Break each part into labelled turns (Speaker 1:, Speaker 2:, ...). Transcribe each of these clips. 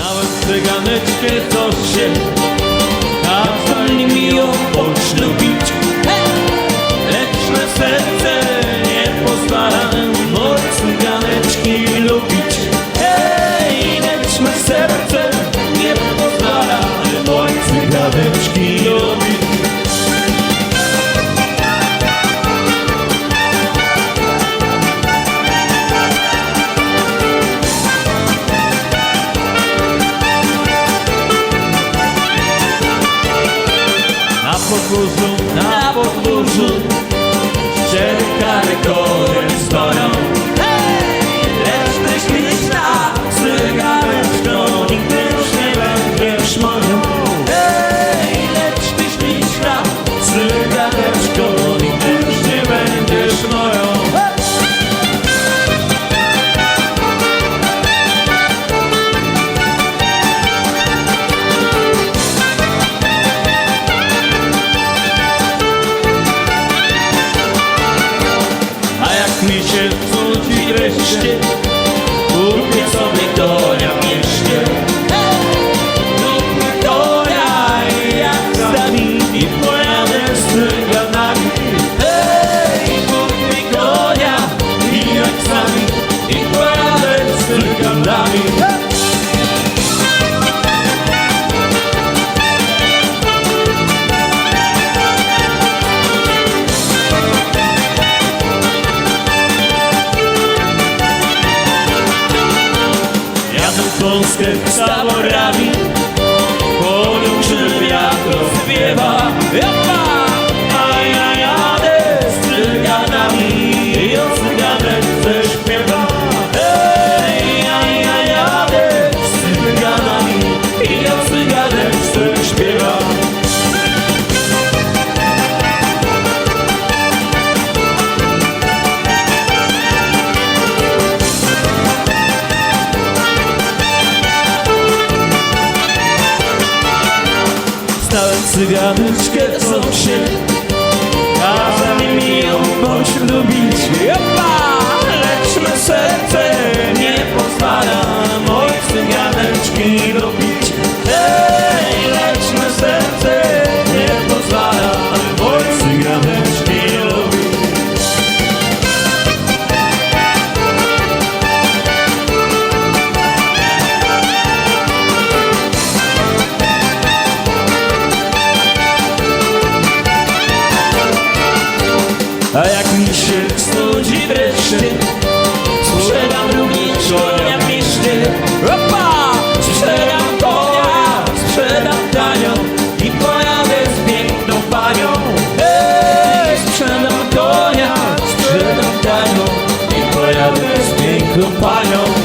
Speaker 1: Znałem cyganeczkę, co się kazali mi ją poślub iyileşti cyganeczkę, co się kazali mi ją bądź lubić. się studzi wreszcie Sprzedam drugi konia piszczy Opa! Sprzedam konia, sprzedam tanio I pojadę z piękną panią Ej! Sprzedam konia, sprzedam tanio I pojadę z piękną panią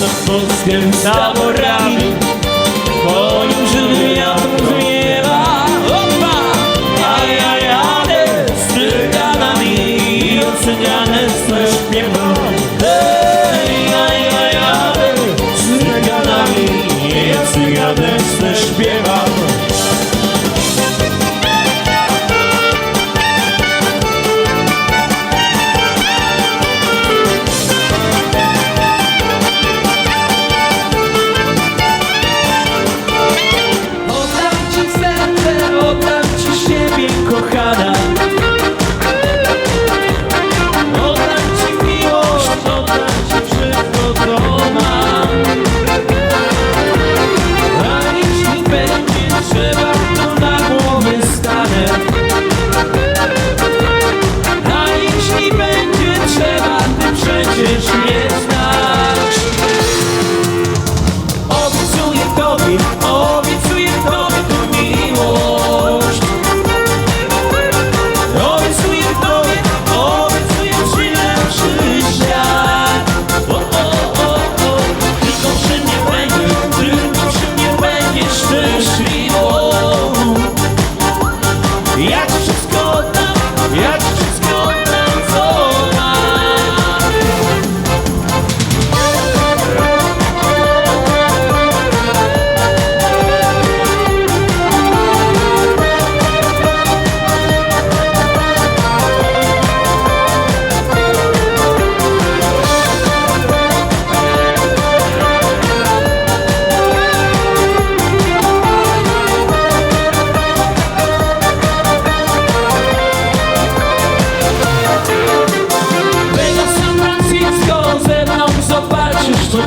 Speaker 1: nad polskim taborami Poniżym ja zmiewa Opa! A ja jadę z cyganami Oceniane swe śpiewa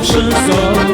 Speaker 1: 失色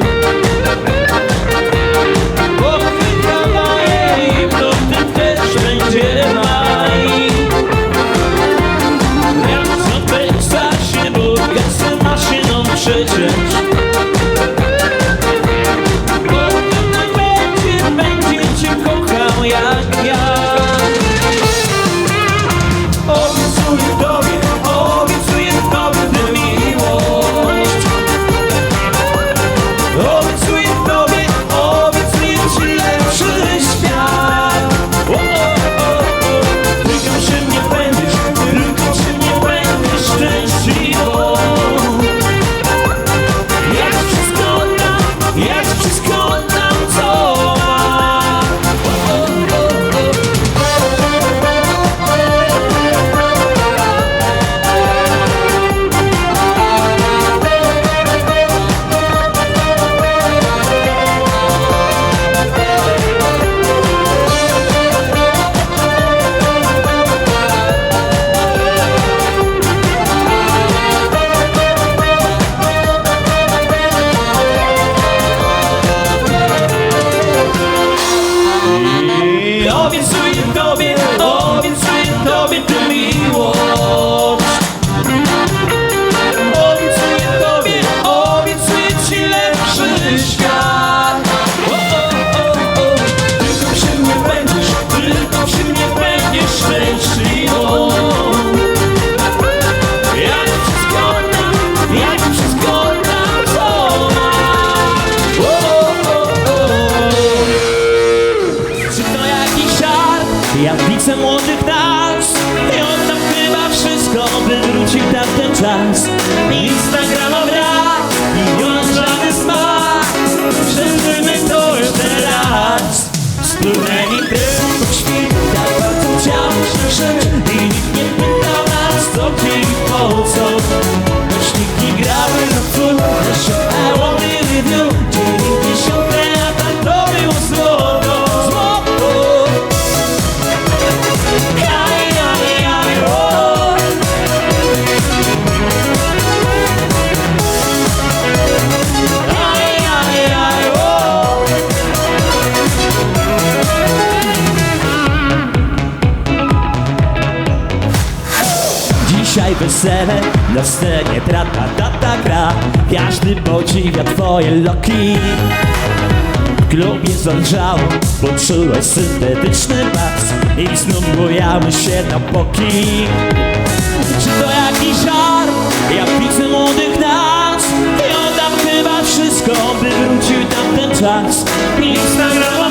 Speaker 1: Ja widzę młodych nas. I oddam chyba wszystko By wrócił tamten czas. Instagrama brak I on żadny smak. Przeżyjmy to już teraz. Imprezy wesele na scenie trata tata gra Każdy podziwia twoje loki. W klubie zalżało, poczułeś syntetyczny bas I znów bujamy się na boki. Czy to jakiś żart? Ja widzę młodych nas. I oddam chyba wszystko, by wrócił tamten czas. Instagram brak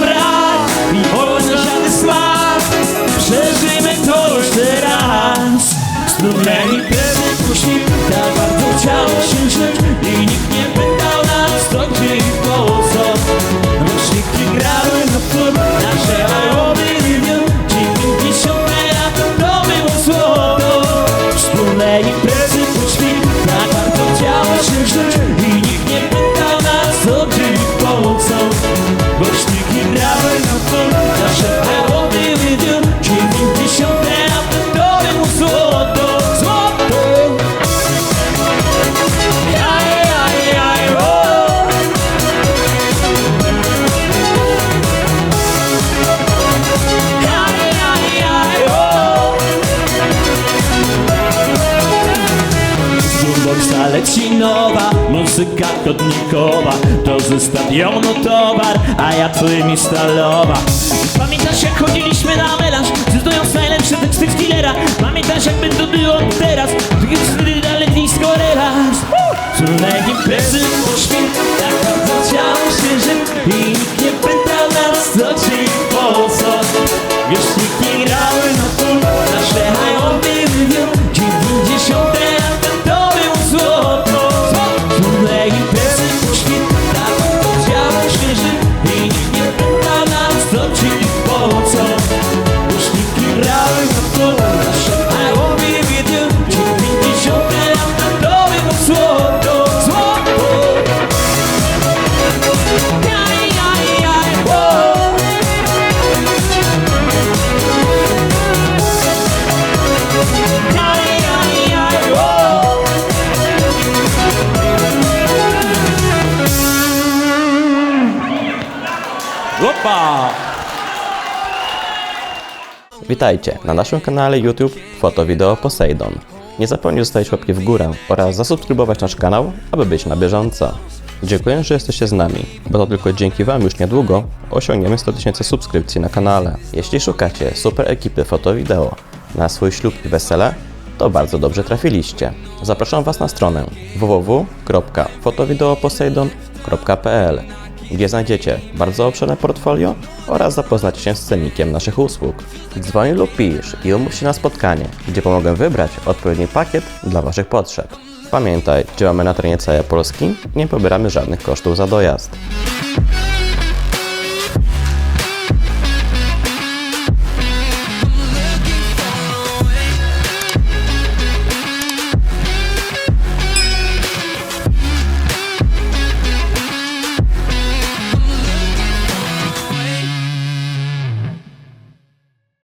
Speaker 1: teraz Znówne imprezy później Tak Zumboxa leci nowa, muzyka chodnikowa. To ze stadionu towar, a ja twoimi stalowa Pamiętasz jak chodziliśmy na melanż, cytując najlepsze teksty killera Pamiętasz jakby to było teraz, tylko wtedy dalej disco relaks Trudne imprezy pośmiech, tak bardzo chciało się żyć I nikt nie pytał nas co Opa!
Speaker 2: Witajcie na naszym kanale YouTube Foto Wideo Poseidon. Nie zapomnij zostawić łapki w górę oraz zasubskrybować nasz kanał, aby być na bieżąco. Dziękuję, że jesteście z nami, bo to tylko dzięki Wam już niedługo osiągniemy 100 tysięcy subskrypcji na kanale. Jeśli szukacie super ekipy foto wideo na swój ślub i wesele, to bardzo dobrze trafiliście. Zapraszam Was na stronę www.fotowideoposeidon.pl gdzie znajdziecie bardzo obszerne portfolio oraz zapoznacie się z cennikiem naszych usług. Dzwoń lub pisz i umów się na spotkanie, gdzie pomogę wybrać odpowiedni pakiet dla Waszych potrzeb. Pamiętaj, działamy na terenie całej Polski i nie pobieramy żadnych kosztów za dojazd.